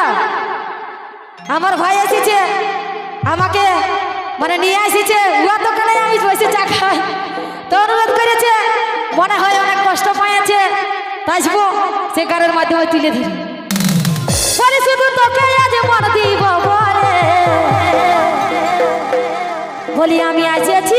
না আমার ভাই এসেছে, আমাকে মানে নিয়ে এসেছে। উয়া দোকানে আমি বসে চা খাই। তো অনুরোধ করেছে, মনে হয় অনেক কষ্ট পাইছে আসব, সে কারের মাধ্যমে তুলে দিল বলে শুধু তোকে আজ মন দিব বলে। বলি, আমি আসেছি